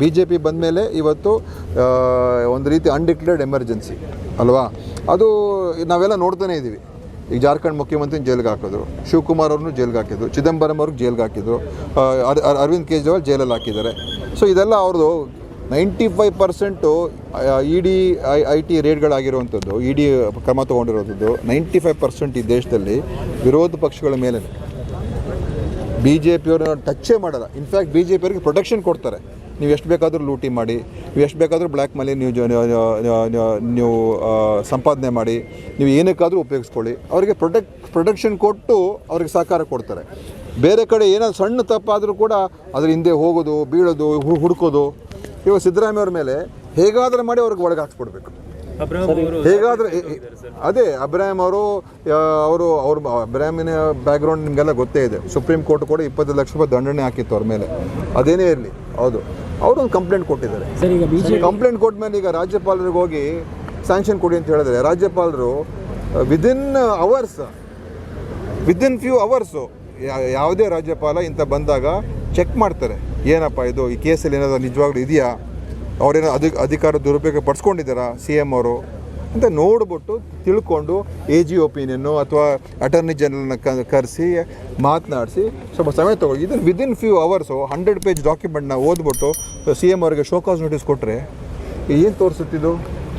B J P ಬಂದಮೇಲೆ ಇವತ್ತು ಒಂದು ರೀತಿ ಅನ್ಡಿಕ್ಲೇರ್ಡ್ ಎಮರ್ಜೆನ್ಸಿ ಅಲ್ವಾ? ಅದು ನಾವೆಲ್ಲ ನೋಡ್ತಾನೆ ಇದ್ದೀವಿ. ಈಗ ಜಾರ್ಖಂಡ್ ಮುಖ್ಯಮಂತ್ರಿ ಜೈಲಿಗೆ ಹಾಕಿದ್ರು, ಶಿವಕುಮಾರ್ ಅವ್ರನ್ನೂ ಜೈಲಿಗೆ ಹಾಕಿದ್ರು, ಚಿದಂಬರಂ ಅವ್ರಿಗೆ ಜೈಲಿಗೆ ಹಾಕಿದ್ರು ಅರವಿಂದ್ ಕೇಜ್ರಿವಾಲ್ ಜೈಲಲ್ಲಿ ಹಾಕಿದ್ದಾರೆ. ಸೊ ಇದೆಲ್ಲ ಅವ್ರದ್ದು ninety five percent E D I I T ರೇಟ್ಗಳಾಗಿರುವಂಥದ್ದು E D ಕ್ರಮ ತೊಗೊಂಡಿರೋಂಥದ್ದು ನೈಂಟಿ ಫೈವ್ ಪರ್ಸೆಂಟ್ ಈ ದೇಶದಲ್ಲಿ ವಿರೋಧ ಪಕ್ಷಗಳ ಮೇಲೆ. ಬಿ ಜೆ ಪಿಯವ್ರನ್ನ ಟಚ್ಚೇ ಮಾಡಲ್ಲ. ಇನ್ಫ್ಯಾಕ್ಟ್ ಬಿ ಜೆ ಪಿಯವ್ರಿಗೆ ಪ್ರೊಟೆಕ್ಷನ್ ಕೊಡ್ತಾರೆ. ನೀವು ಎಷ್ಟು ಬೇಕಾದರೂ ಲೂಟಿ ಮಾಡಿ, ನೀವು ಎಷ್ಟು ಬೇಕಾದರೂ ಬ್ಲ್ಯಾಕ್ ಮನಿ ನೀವು ನೀವು- ಸಂಪಾದನೆ ಮಾಡಿ, ನೀವು ಏನಕ್ಕಾದರೂ ಉಪಯೋಗಿಸ್ಕೊಳ್ಳಿ. ಅವರಿಗೆ ಪ್ರೊಟೆಕ್ಟ್ ಪ್ರೊಟೆಕ್ಷನ್ ಕೊಟ್ಟು ಅವ್ರಿಗೆ ಸಹಕಾರ ಕೊಡ್ತಾರೆ. ಬೇರೆ ಕಡೆ ಏನಾದ್ರು ಸಣ್ಣ ತಪ್ಪಾದರೂ ಕೂಡ ಅದ್ರ ಹಿಂದೆ ಹೋಗೋದು, ಬೀಳೋದು ಹುಡುಕೋದು. ಇವಾಗ ಸಿದ್ದರಾಮಯ್ಯ ಅವ್ರ ಮೇಲೆ ಹೇಗಾದರೂ ಮಾಡಿ ಅವ್ರಿಗೆ ಒಳಗೆ ಹಾಕ್ಸ್ಕೊಡ್ಬೇಕು. ಹೇಗಾದ್ರೆ ಅದೇ ಅಬ್ರಾಹಿಂ ಅವರು ಅವರು ಅವ್ರ ಅಬ್ರಾಹಿಮಿನ ಬ್ಯಾಕ್ಗ್ರೌಂಡ್ ನಿಮಗೆಲ್ಲ ಗೊತ್ತೇ ಇದೆ. ಸುಪ್ರೀಂ ಕೋರ್ಟ್ ಕೂಡ ಇಪ್ಪತ್ತು ಲಕ್ಷ ರೂಪಾಯಿ ದಂಡನೆ ಹಾಕಿತ್ತು ಅವ್ರ ಮೇಲೆ. ಅದೇನೇ ಇರಲಿ ಹೌದು. ಅವರು ಒಂದು ಕಂಪ್ಲೇಂಟ್ ಕೊಟ್ಟಿದ್ದಾರೆ. ಸರ್ ಈಗ ಕಂಪ್ಲೇಂಟ್ ಕೊಟ್ಟ ಮೇಲೆ ಈಗ ರಾಜ್ಯಪಾಲರಿಗೆ ಹೋಗಿ ಸ್ಯಾಂಕ್ಷನ್ ಕೊಡಿ ಅಂತ ಹೇಳಿದ್ರೆ ರಾಜ್ಯಪಾಲರು within hours within few hours ಯಾವುದೇ ರಾಜ್ಯಪಾಲ ಇಂಥ ಬಂದಾಗ ಚೆಕ್ ಮಾಡ್ತಾರೆ. ಏನಪ್ಪ ಇದು? ಈ ಕೇಸಲ್ಲಿ ಏನಾದರೂ ನಿಜವಾಗ್ಲೂ ಇದೆಯಾ? ಅವರೇನೋ ಅಧಿ, ಅಧಿಕಾರ ದುರುಪಯೋಗ ಪಡಿಸ್ಕೊಂಡಿದ್ದಾರಾ ಸಿ ಎಂ ಅವರು ಅಂತ ನೋಡ್ಬಿಟ್ಟು ತಿಳ್ಕೊಂಡು ಎ ಜಿ ಒಪಿನಿಯನ್ನು ಅಥವಾ ಅಟಾರ್ನಿ ಜನರಲ್ನ ಕರೆಸಿ, ಮಾತನಾಡಿಸಿ ಸ್ವಲ್ಪ ಸಮಯ ತೊಗೊಳ್ಳಿ. ಇದನ್ನು within few hours hundred page ಡಾಕ್ಯುಮೆಂಟ್ನ ಓದ್ಬಿಟ್ಟು ಸಿ ಎಂ ಅವರಿಗೆ ಶೋಕಾಸ್ ನೋಟಿಸ್ ಕೊಟ್ಟರೆ ಏನು ತೋರಿಸುತ್ತಿದ್ದು